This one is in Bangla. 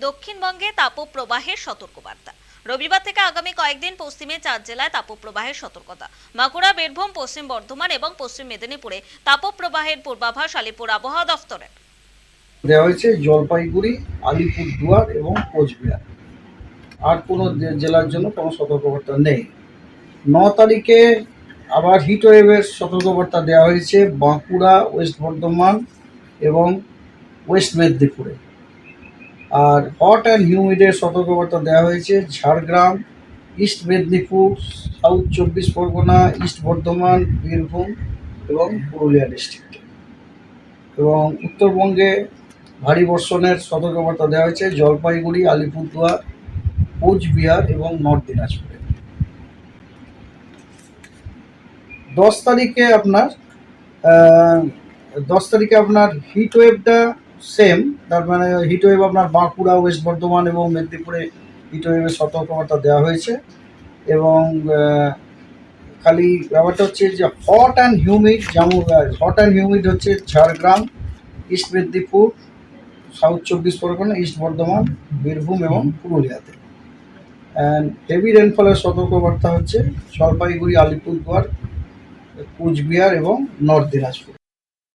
দক্ষিণবঙ্গে তাপপ্রবাহের সতর্কবার্তা। রবিবার থেকে আগামী কয়েকদিন পশ্চিমে চার জেলায় তাপপ্রবাহের সতর্কতা। বাঁকুড়া বীরভূম, পশ্চিম বর্ধমান এবং পশ্চিম মেদিনীপুরে তাপপ্রবাহের পূর্বাভাস আলিপুর আবহাওয়া দফতরের। দেওয়া হয়েছে জলপাইগুড়ি, আলিপুরদুয়ার এবং কোচবিহার। আর কোনো জেলার জন্য কোনো সতর্কবার্তা নেই। ন তারিখে আবার হিট ওয়েভের সতর্কবার্তা দেওয়া হয়েছে বাঁকুড়া, ওয়েস্ট বর্ধমান এবং ওয়েস্ট মেদিনীপুরে। আর হট অ্যান্ড হিউমিডের সতর্কবার্তা দেওয়া হয়েছে, ঝাড়গ্রাম ইস্ট মেদিনীপুর সাউথ চব্বিশ পরগনা ইস্ট বর্ধমান, বীরভূম এবং পুরুলিয়া ডিস্ট্রিক্টে এবং উত্তরবঙ্গে ভারী বর্ষণের সতর্কবার্তা দেওয়া হয়েছে, জলপাইগুড়ি, আলিপুরদুয়ার, কোচবিহার এবং নর্থ দিনাজপুরে দশ তারিখে আপনার দশ তারিখে আপনার হিট ওয়েভটা সেম তার মানে হিট ওয়েভ আপনার বাঁকুড়া ওয়েস্ট বর্ধমান এবং মেদিনীপুরে হিট ওয়েভের সতর্কবার্তা দেওয়া হয়েছে এবং খালি ব্যাপারটা হচ্ছে যে হট অ্যান্ড হিউমিড যেমন হট অ্যান্ড হিউমিড হচ্ছে ঝাড়গ্রাম ইস্ট মেদিনীপুর সাউথ চব্বিশ পরগনা ইস্ট বর্ধমান, বীরভূম এবং পুরুলিয়াতে। অ্যান্ড হেভি রেনফলের সতর্কবার্তা হচ্ছে জলপাইগুড়ি, আলিপুরদুয়ার, কুচবিহার এবং নর্থ দিনাজপুর।